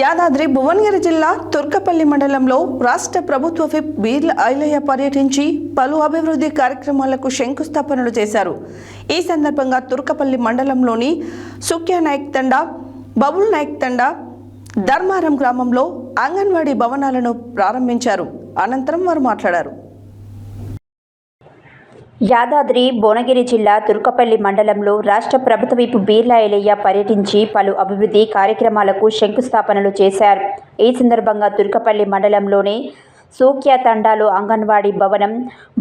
యాదాద్రి భువనగిరి జిల్లా తుర్కపల్లి మండలంలో రాష్ట్ర ప్రభుత్వ విప్ బీర్ల ఐలయ్య పర్యటించి పలు అభివృద్ధి కార్యక్రమాలకు శంకుస్థాపనలు చేశారు. ఈ సందర్భంగా తుర్కపల్లి మండలంలోని సుఖ్యా నాయక్ తండా బబుల్ నాయక్ తండా ధర్మారం గ్రామంలో అంగన్వాడీ భవనాలను ప్రారంభించారు. అనంతరం వారు మాట్లాడారు. యాదాద్రి భువనగిరి జిల్లా తుర్కపల్లి మండలంలో రాష్ట్ర ప్రభుత్వ వైపు బీర్లా ఎలయ్య పర్యటించి పలు అభివృద్ధి కార్యక్రమాలకు శంకుస్థాపనలు చేశారు. ఈ సందర్భంగా తుర్కపల్లి మండలంలోని సూక్య తండాలో అంగన్వాడీ భవనం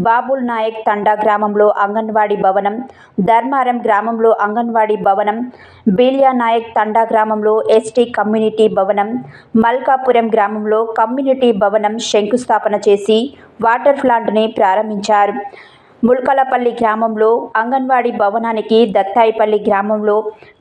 బాబుల్ నాయక్ తండా గ్రామంలో అంగన్వాడీ భవనం ధర్మారం గ్రామంలో అంగన్వాడీ భవనం బీలియా నాయక్ తండా గ్రామంలో ఎస్టీ కమ్యూనిటీ భవనం మల్కాపురం గ్రామంలో కమ్యూనిటీ భవనం శంకుస్థాపన చేసి వాటర్ ప్లాంట్ని ప్రారంభించారు. ముల్కలపల్లి గ్రామంలో అంగన్వాడీ భవనానికి దత్తాయిపల్లి గ్రామంలో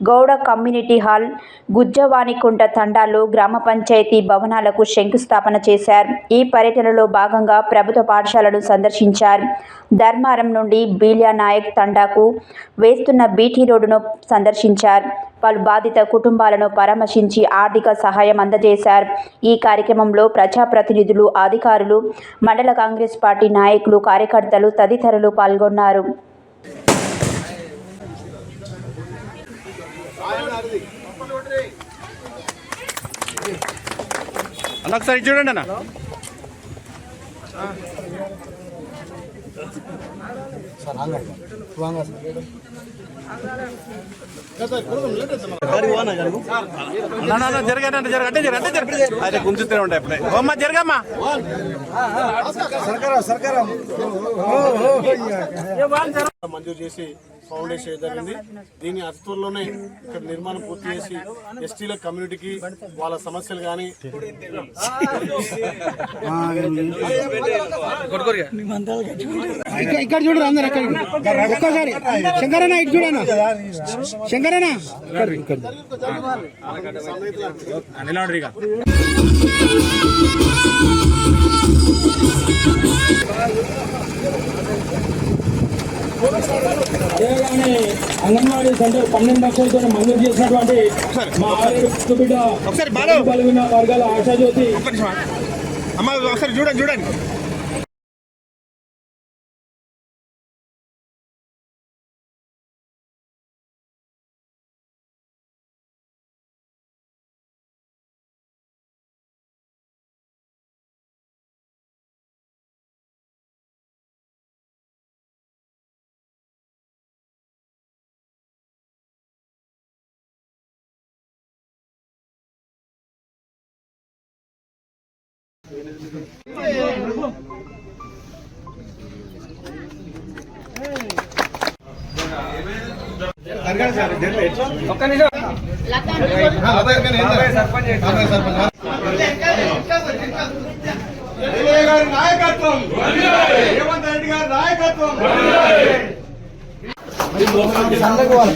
గౌడ కమ్యూనిటీ హాల్ గుజ్జవానికుంట తండాల్లో గ్రామ పంచాయతీ భవనాలకు శంకుస్థాపన చేశారు. ఈ పర్యటనలో భాగంగా ప్రభుత్వ పాఠశాలను సందర్శించారు. ధర్మారం నుండి బీలియా నాయక్ తండాకు వేస్తున్న బీటీ రోడ్డును సందర్శించారు. పలు బాధిత కుటుంబాలను పరామర్శించి ఆర్థిక సహాయం అందజేశారు. ఈ కార్యక్రమంలో ప్రజాప్రతినిధులు అధికారులు మండల కాంగ్రెస్ పార్టీ నాయకులు కార్యకర్తలు తదితరులు పాల్గొన్నారు. ఒకసారి చూడండి అన్న. అన్న, అన్న, జరగండి అన్న, జరగండి, జరగండి, జరగండి. అదే గుంజుతూనే ఉంటాయి అప్పుడే. అమ్మ జరగమ్మా. మంజూరు చేసి ఫౌండేషన్ చేయడం జరిగింది. దీని అతిత్వంలోనే ఇక్కడ నిర్మాణం పూర్తి చేసి ఎస్టీల కమ్యూనిటీకి వాళ్ళ సమస్యలు కానీ ఇక్కడ చూడరు అందరు అక్కడ ఒక్కసారి. శంకరన్న ఇటు చూడన్న శంకరన్న. ఇక్కడ Thank you. చేయగానే అంగన్వాడీ సెంటర్ పన్నెండు లక్షలతో మంజూరు చేసినటువంటి మా ఆరోగ్య బిడ్డ ఒకసారి. కలిగిన వర్గాల ఆశాజ్యోతి ఒక్క నిమిషం ఆగు. అమ్మ ఒకసారి చూడండి చూడండి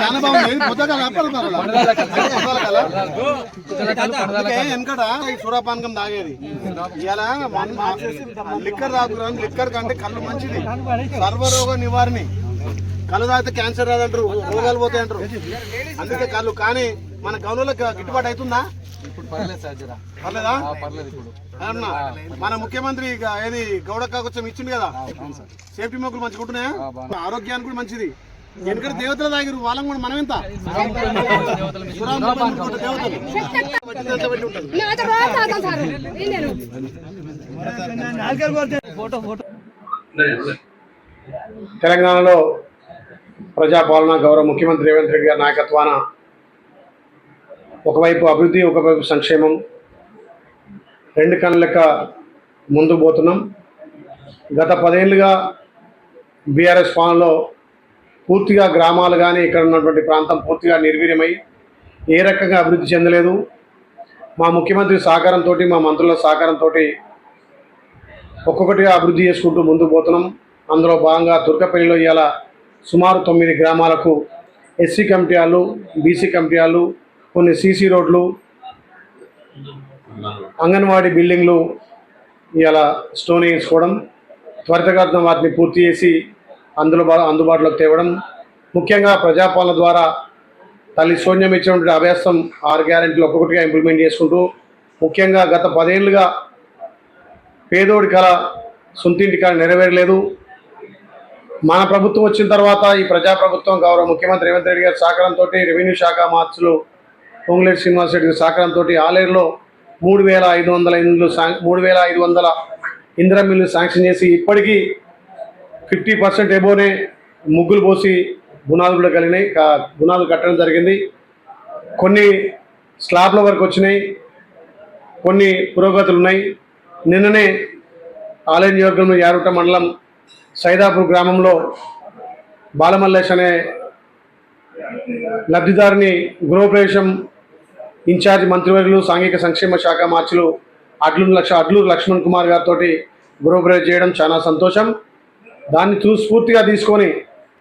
చాలా బాగుంది. పొద్దుగా వెనకట తాగేది. ఇలా లిక్కర్ తాగుతున్నాం లిక్కర్ కంటే కళ్ళు మంచిది. సర్వరోగ నివారణ. కళ్ళు తాగితే క్యాన్సర్ రాదంటారు రోగాలు పోతాయి అంటారు అందుకే కళ్ళు. కానీ మన గౌనులకు గిట్టుబాటు అవుతుందా? పర్లేదా అన్నా మన ముఖ్యమంత్రి ఏది గౌడ కాకొచ్చం ఇచ్చింది కదా? సేఫ్టీ మొక్కలు మంచిగా ఉంటున్నాయా? ఆరోగ్యానికి కూడా మంచిది. వెనకటి దేవతలు తాగిరు వాళ్ళం కూడా మనం ఎంత. తెలంగాణలో ప్రజాపాలన గౌరవ ముఖ్యమంత్రి రేవంత్ రెడ్డి గారి నాయకత్వాన ఒకవైపు అభివృద్ధి ఒకవైపు సంక్షేమం. రెండు కళ్ళక ముందు పోతున్నాం. గత పదేళ్ళుగా బీఆర్ఎస్ పాలనలో పూర్తిగా గ్రామాలు కానీ ఇక్కడ ఉన్నటువంటి ప్రాంతం పూర్తిగా నిర్వీర్యమై ఏ రకంగా అభివృద్ధి చెందలేదు. మా ముఖ్యమంత్రి సహకారంతో మా మంత్రుల సహకారంతో ఒక్కొక్కటిగా అభివృద్ధి చేసుకుంటూ ముందుకు పోతున్నాం. అందులో భాగంగా దుర్గపల్లిలో ఇవాళ సుమారు తొమ్మిది గ్రామాలకు ఎస్సీ కమిటీ వాళ్ళు బీసీ కమిటీ వాళ్ళు కొన్ని సీసీ రోడ్లు అంగన్వాడీ బిల్డింగ్లు ఇలా స్టోన్ వేసుకోవడం త్వరితగతిన వాటిని పూర్తి చేసి అందులో అందుబాటులోకి తేవడం ముఖ్యంగా ప్రజాపాలన ద్వారా తల్లి శూన్యం ఇచ్చినటువంటి అభ్యాసం ఆరు గ్యారెంటీలు ఒక్కొక్కటిగా ఇంప్లిమెంట్ చేసుకుంటూ ముఖ్యంగా గత పదేళ్ళుగా పేదోడి కళ సొంతింటి కళ నెరవేరలేదు. మన ప్రభుత్వం వచ్చిన తర్వాత ఈ ప్రజాప్రభుత్వం గౌరవ ముఖ్యమంత్రి రేవంత్ రెడ్డి గారి సహకారంతో రెవెన్యూ శాఖ మార్చులు పొంగులేటి శ్రీనివాస్ రెడ్డి సహకారంతో ఆలేరులో మూడు వేల ఐదు వందల ఇండ్లు మూడు వేల ఐదు వందల ఇందిరా మిల్లు శాంక్షన్ చేసి ఇప్పటికీ ఫిఫ్టీ పర్సెంట్ ఎబోనే ముగ్గులు పోసి గుణాలు కూడా కలిగినాయి. బునాలు గుణాలు కట్టడం జరిగింది. కొన్ని స్లాబ్ల వరకు వచ్చినాయి. కొన్ని పురోగతులు ఉన్నాయి. నిన్ననే ఆలయ నియోజకవర్గంలో యారుట మండలం సైదాపూర్ గ్రామంలో బాలమల్లేష్ అనే లబ్ధిదారుని గృహప్రవేశం ఇన్ఛార్జ్ మంత్రివర్యులు సాంఘిక సంక్షేమ శాఖ మార్చులు అడ్లూరు లక్ష అడ్లూరు లక్ష్మణ్ కుమార్ గారితో గృహప్రవేశం చేయడం చాలా సంతోషం. దాన్ని చూస్ఫూర్తిగా తీసుకొని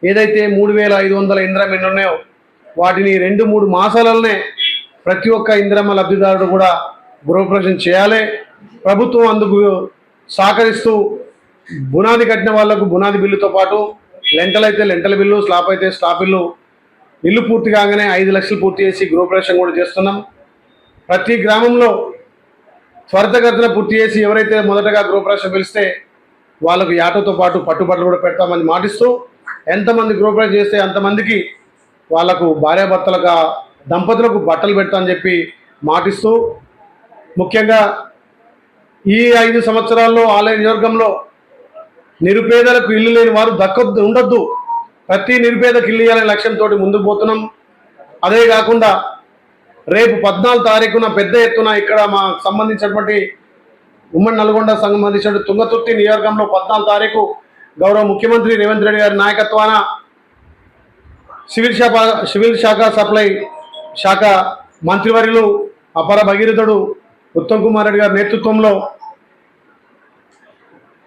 ఏదైతే మూడు వేల ఐదు వందల ఇంద్రమ్మ ఉన్నాయో వాటిని రెండు మూడు మాసాలలోనే ప్రతి ఒక్క ఇంద్రమ లబ్ధిదారుడు కూడా గృహప్రవేశం చేయాలి. ప్రభుత్వం అందుకు సహకరిస్తూ బునాది కట్టిన వాళ్ళకు బునాది బిల్లుతో పాటు లెంటలైతే అయితే లెంటల్ బిల్లు స్లాబ్ అయితే స్లాబ్ బిల్లు ఇల్లు పూర్తి కాగానే ఐదు లక్షలు పూర్తి చేసి గృహప్రవేశం కూడా చేస్తున్నాం. ప్రతి గ్రామంలో త్వరితగతిన పూర్తి చేసి ఎవరైతే మొదటగా గృహప్రవేశం పిలిస్తే వాళ్ళకు యాటతో పాటు పట్టుబట్టలు కూడా పెడతామని మాటిస్తూ ఎంతమంది గృహప్రవేశం చేస్తే అంతమందికి వాళ్ళకు భార్యాభర్తలకు దంపతులకు బట్టలు పెడతామని చెప్పి మాటిస్తూ ముఖ్యంగా ఈ ఐదు సంవత్సరాల్లో ఆలయ నియోజకంలో నిరుపేదలకు ఇల్లు లేని వారు దక్కొద్దు ఉండొద్దు. ప్రతి నిరుపేదకు ఇల్లు ఇవ్వాలనే లక్ష్యంతో ముందుకు పోతున్నాం. అదే కాకుండా రేపు పద్నాలుగు తారీఖున పెద్ద ఎత్తున ఇక్కడ మా సంబంధించినటువంటి ఉమ్మడి నల్గొండ సంబంధించిన తుంగతుర్తి నియోజకంలో పద్నాలుగు తారీఖు గౌరవ ముఖ్యమంత్రి రేవంత్ రెడ్డి గారి నాయకత్వాన సివిల్ శాఖ సివిల్ శాఖ సప్లై శాఖ మంత్రివర్యులు అపర భగీరథుడు ఉత్తమ్ కుమార్ రెడ్డి గారి నేతృత్వంలో